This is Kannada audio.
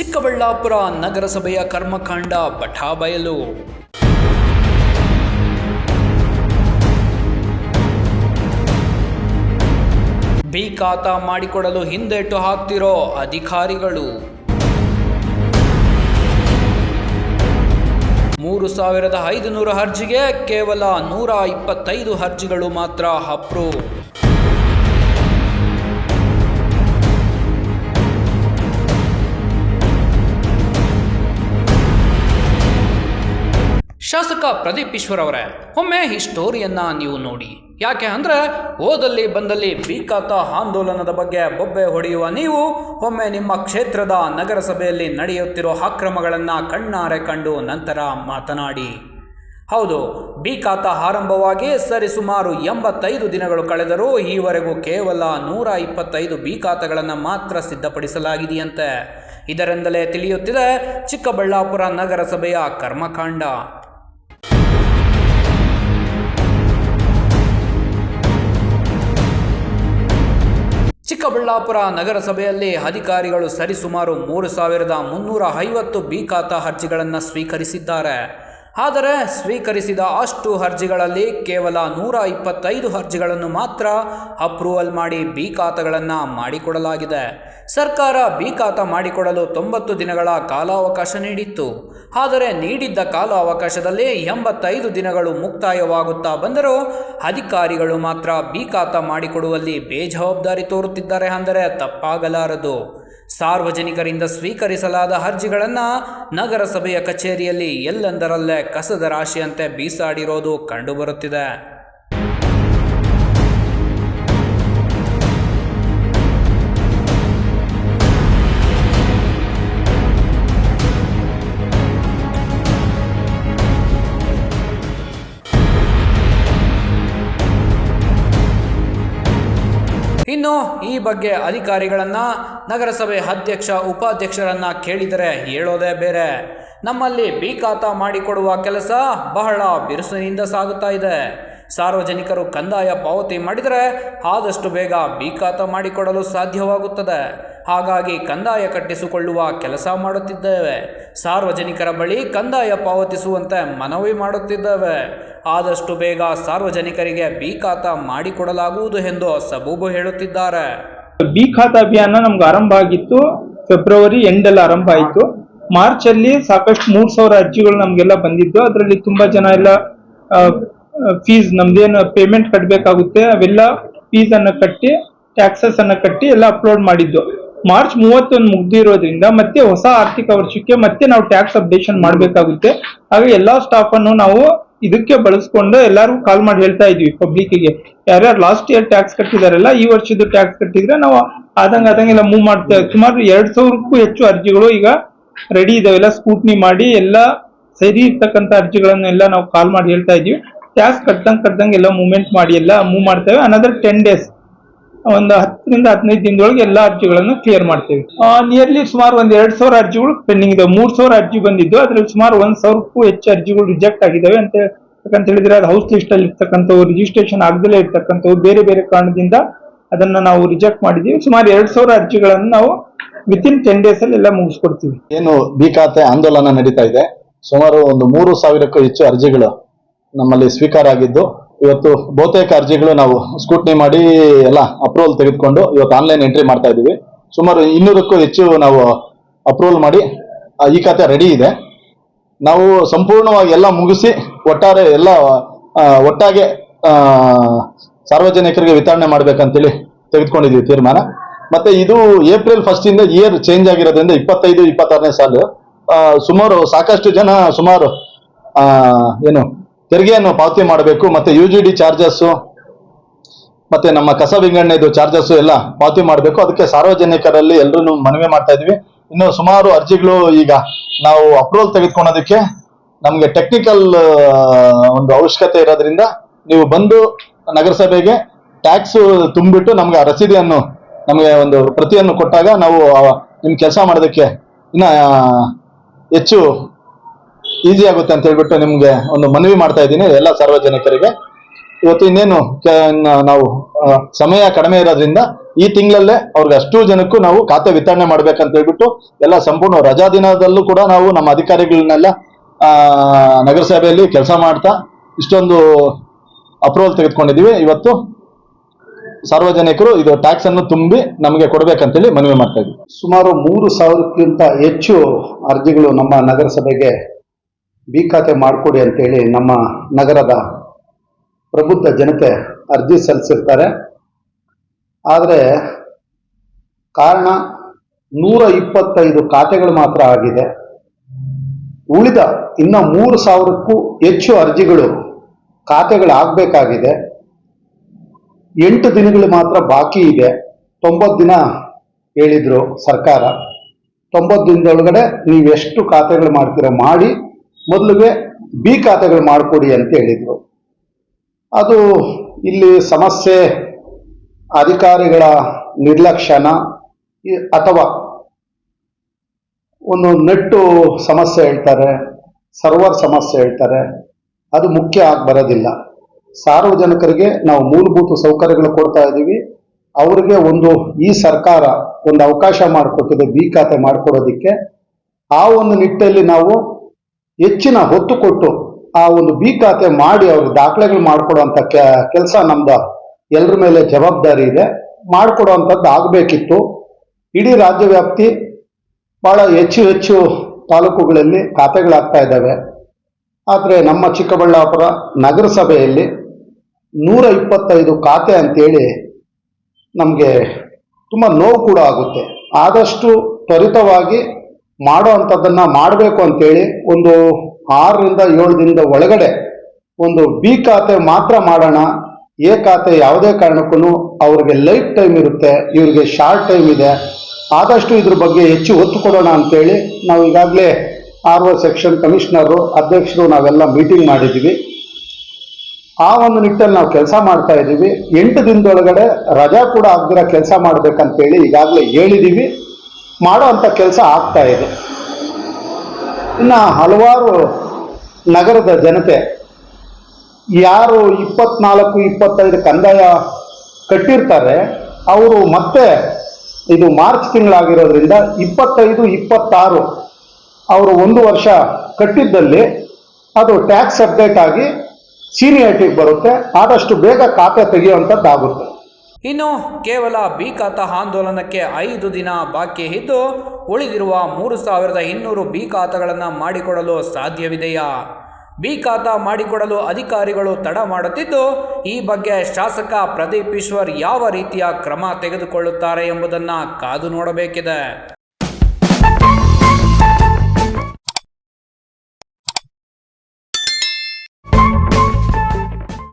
ಚಿಕ್ಕಬಳ್ಳಾಪುರ ನಗರಸಭೆಯ ಕರ್ಮಕಾಂಡ ಬಠಾಬಯಲು ಬಿ ಖಾತಾ ಮಾಡಿಕೊಡಲು ಹಿಂದೇಟು ಹಾಕ್ತಿರೋ ಅಧಿಕಾರಿಗಳು. ಮೂರು ಸಾವಿರದ ಐದುನೂರು ಅರ್ಜಿಗೆ ಕೇವಲ ನೂರ ಇಪ್ಪತ್ತೈದು ಅರ್ಜಿಗಳು ಮಾತ್ರ ಅಪ್ರೂವ್. ಶಾಸಕ ಪ್ರದೀಪ್ ಈಶ್ವರ್ ಅವರೇ ಒಮ್ಮೆ ಈ ಸ್ಟೋರಿಯನ್ನು ನೀವು ನೋಡಿ. ಯಾಕೆ ಅಂದರೆ, ಓದಲ್ಲಿ ಬಂದಲ್ಲಿ ಬೀಕಾತ ಆಂದೋಲನದ ಬಗ್ಗೆ ಬೊಬ್ಬೆ ಹೊಡೆಯುವ ನೀವು, ಒಮ್ಮೆ ನಿಮ್ಮ ಕ್ಷೇತ್ರದ ನಗರಸಭೆಯಲ್ಲಿ ನಡೆಯುತ್ತಿರೋ ಅಕ್ರಮಗಳನ್ನು ಕಣ್ಣಾರೆ ಕಂಡು ನಂತರ ಮಾತನಾಡಿ. ಹೌದು ಬಿ ಖಾತಾ ಆರಂಭವಾಗಿ ಸರಿಸುಮಾರು ಎಂಬತ್ತೈದು ದಿನಗಳು ಕಳೆದರೂ ಈವರೆಗೂ ಕೇವಲ ನೂರ ಇಪ್ಪತ್ತೈದು ಬಿ ಖಾತಾಗಳನ್ನು ಮಾತ್ರ ಸಿದ್ಧಪಡಿಸಲಾಗಿದೆಯಂತೆ. ಇದರಿಂದಲೇ ತಿಳಿಯುತ್ತಿದೆ, ಚಿಕ್ಕಬಳ್ಳಾಪುರ ನಗರಸಭೆಯ ಕರ್ಮಕಾಂಡ. ಚಿಕ್ಕಬಳ್ಳಾಪುರ ನಗರಸಭೆಯಲ್ಲಿ ಅಧಿಕಾರಿಗಳು ಸರಿಸುಮಾರು ಮೂರು ಸಾವಿರದ ಮುನ್ನೂರ ಐವತ್ತು ಬಿ ಖಾತಾ ಅರ್ಜಿಗಳನ್ನು ಸ್ವೀಕರಿಸಿದ್ದಾರೆ. ಆದರೆ ಸ್ವೀಕರಿಸಿದ ಅಷ್ಟು ಅರ್ಜಿಗಳಲ್ಲಿ ಕೇವಲ ನೂರ ಇಪ್ಪತ್ತೈದು ಅರ್ಜಿಗಳನ್ನು ಮಾತ್ರ ಅಪ್ರೂವಲ್ ಮಾಡಿ ಬಿ ಖಾತಾಗಳನ್ನು ಮಾಡಿಕೊಡಲಾಗಿದೆ. ಸರ್ಕಾರ ಬಿ ಖಾತ ಮಾಡಿಕೊಡಲು ತೊಂಬತ್ತು ದಿನಗಳ ಕಾಲಾವಕಾಶ ನೀಡಿತ್ತು. ಆದರೆ ನೀಡಿದ್ದ ಕಾಲಾವಕಾಶದಲ್ಲಿ ಎಂಬತ್ತೈದು ದಿನಗಳು ಮುಕ್ತಾಯವಾಗುತ್ತಾ ಬಂದರೂ ಅಧಿಕಾರಿಗಳು ಮಾತ್ರ ಬಿ ಖಾತ ಮಾಡಿಕೊಡುವಲ್ಲಿ ಬೇಜವಾಬ್ದಾರಿ ತೋರುತ್ತಿದ್ದಾರೆ ಅಂದರೆ ತಪ್ಪಾಗಲಾರದು. ಸಾರ್ವಜನಿಕರಿಂದ ಸ್ವೀಕರಿಸಲಾದ ಅರ್ಜಿಗಳನ್ನು ನಗರಸಭೆಯ ಕಚೇರಿಯಲ್ಲಿ ಎಲ್ಲೆಂದರಲ್ಲೇ ಕಸದ ರಾಶಿಯಂತೆ ಬೀಸಾಡಿರೋದು ಕಂಡುಬರುತ್ತಿದೆ. ಇನ್ನು ಈ ಬಗ್ಗೆ ಅಧಿಕಾರಿಗಳನ್ನು ನಗರಸಭೆ ಅಧ್ಯಕ್ಷ, ಉಪಾಧ್ಯಕ್ಷರನ್ನ ಕೇಳಿದರೆ ಹೇಳೋದೇ ಬೇರೆ. ನಮ್ಮಲ್ಲಿ ಬಿ ಮಾಡಿಕೊಡುವ ಕೆಲಸ ಬಹಳ ಬಿರುಸಿನಿಂದ ಸಾಗುತ್ತಾ ಇದೆ. ಸಾರ್ವಜನಿಕರು ಕಂದಾಯ ಪಾವತಿ ಮಾಡಿದರೆ ಆದಷ್ಟು ಬೇಗ ಬಿ ಮಾಡಿಕೊಡಲು ಸಾಧ್ಯವಾಗುತ್ತದೆ. ಹಾಗಾಗಿ ಕಂದಾಯ ಕಟ್ಟಿಸಿಕೊಳ್ಳುವ ಕೆಲಸ ಮಾಡುತ್ತಿದ್ದೇವೆ. ಸಾರ್ವಜನಿಕರ ಬಳಿ ಕಂದಾಯ ಪಾವತಿಸುವಂತೆ ಮನವಿ ಮಾಡುತ್ತಿದ್ದೇವೆ. ಆದಷ್ಟು ಬೇಗ ಸಾರ್ವಜನಿಕರಿಗೆ ಬಿ ಖಾತಾ ಮಾಡಿಕೊಡಲಾಗುವುದು ಎಂದು ಸಬೂಬು ಹೇಳುತ್ತಿದ್ದಾರೆ. ಬಿ ಖಾತಾ ಅಭಿಯಾನ ನಮ್ಗೆ ಆರಂಭ ಆಗಿತ್ತು. ಫೆಬ್ರವರಿ ಎಂಡಲ್ಲಿ ಆರಂಭ ಆಯಿತು. ಮಾರ್ಚ್ ಅಲ್ಲಿ ಸಾಕಷ್ಟು ಮೂರ್ ಸಾವಿರ ಅರ್ಜಿಗಳು ನಮ್ಗೆಲ್ಲ ಬಂದಿದ್ದು. ಅದರಲ್ಲಿ ತುಂಬಾ ಜನ ಎಲ್ಲ ಫೀಸ್ ನಮ್ದೇನು ಪೇಮೆಂಟ್ ಕಟ್ಟಬೇಕಾಗುತ್ತೆ ಅವೆಲ್ಲ ಫೀಸ್ ಅನ್ನ ಕಟ್ಟಿ ಟ್ಯಾಕ್ಸಸ್ ಅನ್ನ ಕಟ್ಟಿ ಎಲ್ಲ ಅಪ್ಲೋಡ್ ಮಾಡಿದ್ದು. ಮಾರ್ಚ್ ಮೂವತ್ತೊಂದು ಮುಗ್ದಿರೋದ್ರಿಂದ ಮತ್ತೆ ಹೊಸ ಆರ್ಥಿಕ ವರ್ಷಕ್ಕೆ ಮತ್ತೆ ನಾವು ಟ್ಯಾಕ್ಸ್ ಅಪ್ಡೇಷನ್ ಮಾಡಬೇಕಾಗುತ್ತೆ. ಹಾಗೆ ಎಲ್ಲಾ ಸ್ಟಾಫ್ ಅನ್ನು ನಾವು ಇದಕ್ಕೆ ಬಳಸ್ಕೊಂಡು ಎಲ್ಲಾರು ಕಾಲ್ ಮಾಡಿ ಹೇಳ್ತಾ ಇದೀವಿ ಪಬ್ಲಿಕ್ಗೆ ಯಾರ್ಯಾರು ಲಾಸ್ಟ್ ಇಯರ್ ಟ್ಯಾಕ್ಸ್ ಕಟ್ಟಿದಾರಲ್ಲ, ಈ ವರ್ಷದ ಟ್ಯಾಕ್ಸ್ ಕಟ್ಟಿದ್ರೆ ನಾವು ಆದಂಗ ಆದಂಗೆಲ್ಲ ಮೂವ್ ಮಾಡ್ತೇವೆ ಸುಮಾರು ಎರಡ್ ಸಾವಿರಕ್ಕೂ ಹೆಚ್ಚು ಅರ್ಜಿಗಳು ಈಗ ರೆಡಿ ಇದಾವೆ. ಎಲ್ಲ ಸ್ಕೂಟ್ನಿ ಮಾಡಿ ಎಲ್ಲ ಸರಿ ಇರ್ತಕ್ಕಂಥ ಅರ್ಜಿಗಳನ್ನೆಲ್ಲ ನಾವು ಕಾಲ್ ಮಾಡಿ ಹೇಳ್ತಾ ಇದೀವಿ. ಟ್ಯಾಕ್ಸ್ ಕಟ್ಟದಂಗೆ ಕಟ್ಟದಂಗೆ ಎಲ್ಲ ಮೂವ್ಮೆಂಟ್ ಮಾಡಿ ಎಲ್ಲ ಮೂವ್ ಮಾಡ್ತೇವೆ. ಅನದರ್ ಟೆನ್ ಡೇಸ್ ಒಂದು ಹತ್ತರಿಂದ ಹದಿನೈದು ದಿನದೊಳಗೆ ಎಲ್ಲಾ ಅರ್ಜಿಗಳನ್ನು ಕ್ಲಿಯರ್ ಮಾಡ್ತೇವೆ. ನಿಯರ್ಲಿ ಸುಮಾರು ಒಂದ್ ಎರಡ್ ಸಾವಿರ ಅರ್ಜಿಗಳು ಪೆಂಡಿಂಗ್ ಇದಾವೆ. ಮೂರ್ ಸಾವಿರ ಅರ್ಜಿ ಬಂದಿದ್ದು. ಅದ್ರಲ್ಲಿ ಸುಮಾರು ಒಂದ್ ಸಾವಿರಕ್ಕೂ ಹೆಚ್ಚು ಅರ್ಜಿಗಳು ರಿಜೆಕ್ಟ್ ಆಗಿದ್ದಾವೆ ಅಂತ ಯಾಕಂತ ಹೇಳಿದ್ರೆ ಅದು ಹೌಸ್ ಲಿಸ್ಟ್ ಅಲ್ಲಿ ಇರ್ತಕ್ಕಂಥವು ರಿಜಿಸ್ಟ್ರೇಷನ್ ಆಗದಲೇ ಇರ್ತಕ್ಕಂಥವು, ಬೇರೆ ಬೇರೆ ಕಾರಣದಿಂದ ಅದನ್ನ ನಾವು ರಿಜೆಕ್ಟ್ ಮಾಡಿದೀವಿ. ಸುಮಾರು ಎರಡ್ ಸಾವಿರ ಅರ್ಜಿಗಳನ್ನು ನಾವು ವಿತಿನ್ ಟೆನ್ ಡೇಸ್ ಅಲ್ಲಿ ಎಲ್ಲ ಮುಗಿಸ್ಕೊಡ್ತೀವಿ. ಏನು ಬಿ ಆಂದೋಲನ ನಡೀತಾ ಇದೆ. ಸುಮಾರು ಒಂದು ಮೂರು ಸಾವಿರಕ್ಕೂ ಹೆಚ್ಚು ಅರ್ಜಿಗಳು ನಮ್ಮಲ್ಲಿ ಸ್ವೀಕಾರ ಆಗಿದ್ದು ಇವತ್ತು ಬಹುತೇಕ ಅರ್ಜಿಗಳು ನಾವು ಸ್ಕೂಟ್ನಿ ಮಾಡಿ ಎಲ್ಲ ಅಪ್ರೂವಲ್ ತೆಗೆದುಕೊಂಡು ಇವತ್ತು ಆನ್ಲೈನ್ ಎಂಟ್ರಿ ಮಾಡ್ತಾ ಇದ್ದೀವಿ. ಸುಮಾರು ಇನ್ನೂರಕ್ಕೂ ಹೆಚ್ಚು ನಾವು ಅಪ್ರೂವಲ್ ಮಾಡಿ ಈ ಖಾತೆ ರೆಡಿ ಇದೆ. ನಾವು ಸಂಪೂರ್ಣವಾಗಿ ಎಲ್ಲ ಮುಗಿಸಿ ಒಟ್ಟಾರೆ ಎಲ್ಲ ಒಟ್ಟಾಗೆ ಸಾರ್ವಜನಿಕರಿಗೆ ವಿತರಣೆ ಮಾಡ್ಬೇಕಂತೇಳಿ ತೆಗೆದುಕೊಂಡಿದ್ದೀವಿ ತೀರ್ಮಾನ. ಮತ್ತೆ ಇದು ಏಪ್ರಿಲ್ ಫಸ್ಟ್ ಇಂದ ಇಯರ್ ಚೇಂಜ್ ಆಗಿರೋದ್ರಿಂದ ಇಪ್ಪತ್ತೈದು, ಇಪ್ಪತ್ತಾರನೇ ಸಾಲು ಸುಮಾರು ಸಾಕಷ್ಟು ಜನ ಸುಮಾರು ಏನು ತೆರಿಗೆಯನ್ನು ಪಾವತಿ ಮಾಡಬೇಕು, ಮತ್ತೆ ಯು ಜಿ ಡಿ ಚಾರ್ಜಸ್ಸು ಮತ್ತೆ ನಮ್ಮ ಕಸ ವಿಂಗಡಣೆದು ಚಾರ್ಜಸ್ಸು ಎಲ್ಲ ಪಾವತಿ ಮಾಡಬೇಕು. ಅದಕ್ಕೆ ಸಾರ್ವಜನಿಕರಲ್ಲಿ ಎಲ್ಲರೂ ಮನವಿ ಮಾಡ್ತಾ ಇದ್ವಿ. ಇನ್ನು ಸುಮಾರು ಅರ್ಜಿಗಳು ಈಗ ನಾವು ಅಪ್ರೂವಲ್ ತೆಗೆದುಕೊಳ್ಳೋದಕ್ಕೆ ನಮಗೆ ಟೆಕ್ನಿಕಲ್ ಒಂದು ಅವಶ್ಯಕತೆ ಇರೋದ್ರಿಂದ ನೀವು ಬಂದು ನಗರಸಭೆಗೆ ಟ್ಯಾಕ್ಸ್ ತುಂಬಿಟ್ಟು ನಮ್ಗೆ ಆ ರಸೀದಿಯನ್ನು, ನಮಗೆ ಒಂದು ಪ್ರತಿಯನ್ನು ಕೊಟ್ಟಾಗ ನಾವು ನಿಮ್ಮ ನಿಮ್ ಕೆಲಸ ಮಾಡೋದಕ್ಕೆ ಇನ್ನ ಹೆಚ್ಚು ಈಸಿ ಆಗುತ್ತೆ ಅಂತ ಹೇಳ್ಬಿಟ್ಟು ನಿಮ್ಗೆ ಒಂದು ಮನವಿ ಮಾಡ್ತಾ ಇದ್ದೀನಿ, ಎಲ್ಲ ಸಾರ್ವಜನಿಕರಿಗೆ. ಇವತ್ತು ಇನ್ನೇನು ನಾವು ಸಮಯ ಕಡಿಮೆ ಇರೋದ್ರಿಂದ ಈ ತಿಂಗಳಲ್ಲೇ ಅವ್ರಿಗೆ ಅಷ್ಟು ಜನಕ್ಕೂ ನಾವು ಖಾತೆ ವಿತರಣೆ ಮಾಡ್ಬೇಕಂತ ಹೇಳ್ಬಿಟ್ಟು ಎಲ್ಲ ಸಂಪೂರ್ಣ ರಜಾ ದಿನದಲ್ಲೂ ಕೂಡ ನಾವು ನಮ್ಮ ಅಧಿಕಾರಿಗಳನ್ನೆಲ್ಲ ನಗರಸಭೆಯಲ್ಲಿ ಕೆಲಸ ಮಾಡ್ತಾ ಇಷ್ಟೊಂದು ಅಪ್ರೂವಲ್ ತೆಗೆದುಕೊಂಡಿದ್ದೀವಿ. ಇವತ್ತು ಸಾರ್ವಜನಿಕರು ಇದು ಟ್ಯಾಕ್ಸ್ ಅನ್ನು ತುಂಬಿ ನಮಗೆ ಕೊಡಬೇಕಂತೇಳಿ ಮನವಿ ಮಾಡ್ತಾ ಇದ್ದೀವಿ. ಸುಮಾರು ಮೂರು ಸಾವಿರಕ್ಕಿಂತ ಹೆಚ್ಚು ಅರ್ಜಿಗಳು ನಮ್ಮ ನಗರಸಭೆಗೆ ಬಿ ಖಾತೆ ಮಾಡಿಕೊಡಿ ಅಂತೇಳಿ ನಮ್ಮ ನಗರದ ಪ್ರಬುದ್ಧ ಜನತೆ ಅರ್ಜಿ ಸಲ್ಲಿಸಿರ್ತಾರೆ. ಆದರೆ ಕಾರಣ ನೂರ ಇಪ್ಪತ್ತೈದು ಖಾತೆಗಳು ಮಾತ್ರ ಆಗಿದೆ. ಉಳಿದ ಇನ್ನ ಮೂರು ಸಾವಿರಕ್ಕೂ ಹೆಚ್ಚು ಅರ್ಜಿಗಳು ಖಾತೆಗಳಾಗಬೇಕಾಗಿದೆ. ಎಂಟು ದಿನಗಳು ಮಾತ್ರ ಬಾಕಿ ಇದೆ. ತೊಂಬತ್ತು ದಿನ ಹೇಳಿದರು ಸರ್ಕಾರ. ತೊಂಬತ್ತು ದಿನದೊಳಗಡೆ ನೀವೆಷ್ಟು ಖಾತೆಗಳು ಮಾಡ್ತೀರೋ ಮಾಡಿ ಮೊದಲಿಗೆ ಬಿ ಖಾತೆಗಳು ಮಾಡಿಕೊಡಿ ಅಂತ ಹೇಳಿದರು. ಅದು ಇಲ್ಲಿ ಸಮಸ್ಯೆ ಅಧಿಕಾರಿಗಳ ನಿರ್ಲಕ್ಷ್ಯನ ಅಥವಾ ಒಂದು ನೆಟ್ಟು ಸಮಸ್ಯೆ ಹೇಳ್ತಾರೆ, ಸರ್ವರ್ ಸಮಸ್ಯೆ ಹೇಳ್ತಾರೆ, ಅದು ಮುಖ್ಯ ಆಗಿ ಬರೋದಿಲ್ಲ. ಸಾರ್ವಜನಿಕರಿಗೆ ನಾವು ಮೂಲಭೂತ ಸೌಕರ್ಯಗಳು ಕೊಡ್ತಾ ಇದ್ದೀವಿ. ಅವರಿಗೆ ಒಂದು ಈ ಸರ್ಕಾರ ಒಂದು ಅವಕಾಶ ಮಾಡಿಕೊಟ್ಟಿದೆ ಬಿ ಖಾತೆ ಮಾಡಿಕೊಡೋದಕ್ಕೆ. ಆ ಒಂದು ನಿಟ್ಟಲ್ಲಿ ನಾವು ಹೆಚ್ಚಿನ ಹೊತ್ತು ಕೊಟ್ಟು ಆ ಒಂದು ಬಿ ಖಾತೆ ಮಾಡಿ ಅವ್ರಿಗೆ ದಾಖಲೆಗಳು ಮಾಡಿಕೊಡುವಂಥ ಕೆಲಸ ನಮ್ದು ಎಲ್ಲರ ಮೇಲೆ ಜವಾಬ್ದಾರಿ ಇದೆ. ಮಾಡಿಕೊಡುವಂಥದ್ದು ಆಗಬೇಕಿತ್ತು. ಇಡೀ ರಾಜ್ಯ ವ್ಯಾಪ್ತಿ ಬಹಳ ಹೆಚ್ಚು ಹೆಚ್ಚು ತಾಲೂಕುಗಳಲ್ಲಿ ಖಾತೆಗಳಾಗ್ತಾ ಇದ್ದಾವೆ. ಆದರೆ ನಮ್ಮ ಚಿಕ್ಕಬಳ್ಳಾಪುರ ನಗರಸಭೆಯಲ್ಲಿ ನೂರ ಇಪ್ಪತ್ತೈದು ಖಾತೆ ಅಂತೇಳಿ ನಮಗೆ ತುಂಬ ನೋವು ಕೂಡ ಆಗುತ್ತೆ. ಆದಷ್ಟು ತ್ವರಿತವಾಗಿ ಮಾಡೋ ಅಂಥದ್ದನ್ನು ಮಾಡಬೇಕು ಅಂತೇಳಿ ಒಂದು ಆರರಿಂದ ಏಳು ದಿನದ ಒಳಗಡೆ ಒಂದು ಬಿ ಖಾತೆ ಮಾತ್ರ ಮಾಡೋಣ. ಎ ಖಾತೆ ಯಾವುದೇ ಕಾರಣಕ್ಕೂ ಅವ್ರಿಗೆ ಲೈಫ್ ಟೈಮ್ ಇರುತ್ತೆ, ಇವರಿಗೆ ಶಾರ್ಟ್ ಟೈಮ್ ಇದೆ. ಆದಷ್ಟು ಇದ್ರ ಬಗ್ಗೆ ಹೆಚ್ಚು ಒತ್ತು ಕೊಡೋಣ ಅಂತೇಳಿ ನಾವು ಈಗಾಗಲೇ ಆರ್ ಒ ಸೆಕ್ಷನ್ ಕಮಿಷನರು ಅಧ್ಯಕ್ಷರು ನಾವೆಲ್ಲ ಮೀಟಿಂಗ್ ಮಾಡಿದ್ದೀವಿ. ಆ ಒಂದು ನಿಟ್ಟಲ್ಲಿ ನಾವು ಕೆಲಸ ಮಾಡ್ತಾ ಇದ್ದೀವಿ. ಎಂಟು ದಿನದೊಳಗಡೆ ರಜಾ ಕೂಡ ಆಗದಿರೋ ಕೆಲಸ ಮಾಡಬೇಕಂತೇಳಿ ಈಗಾಗಲೇ ಹೇಳಿದ್ದೀವಿ. ಮಾಡೋ ಅಂಥ ಕೆಲಸ ಆಗ್ತಾ ಇದೆ. ಇನ್ನು ಹಲವಾರು ನಗರದ ಜನತೆ ಯಾರು ಇಪ್ಪತ್ನಾಲ್ಕು, ಇಪ್ಪತ್ತೈದು ಕಂದಾಯ ಕಟ್ಟಿರ್ತಾರೆ, ಅವರು ಮತ್ತೆ ಇದು ಮಾರ್ಚ್ ತಿಂಗಳಾಗಿರೋದ್ರಿಂದ ಇಪ್ಪತ್ತೈದು, ಇಪ್ಪತ್ತಾರು ಅವರು ಒಂದು ವರ್ಷ ಕಟ್ಟಿದ್ದಲ್ಲಿ ಅದು ಟ್ಯಾಕ್ಸ್ ಅಪ್ಡೇಟ್ ಆಗಿ ಸೀನಿಯರ್ಟಿಗೆ ಬರುತ್ತೆ, ಆದಷ್ಟು ಬೇಗ ಖಾತೆ ತೆಗೆಯುವಂಥದ್ದಾಗುತ್ತೆ ಇನ್ನು ಕೇವಲ ಬಿ ಖಾತಾ ಆಂದೋಲನಕ್ಕೆ ಐದು ದಿನ ಬಾಕಿ ಇದ್ದು, ಉಳಿದಿರುವ ಮೂರು ಸಾವಿರದ ಇನ್ನೂರು ಬಿ ಮಾಡಿಕೊಡಲು ಸಾಧ್ಯವಿದೆಯಾ? ಬಿ ಖಾತಾ ಮಾಡಿಕೊಡಲು ಅಧಿಕಾರಿಗಳು ತಡ ಮಾಡುತ್ತಿದ್ದು, ಈ ಬಗ್ಗೆ ಶಾಸಕ ಪ್ರದೀಪ್ ಈಶ್ವರ್ ಯಾವ ರೀತಿಯ ಕ್ರಮ ತೆಗೆದುಕೊಳ್ಳುತ್ತಾರೆ ಎಂಬುದನ್ನು ಕಾದು ನೋಡಬೇಕಿದೆ.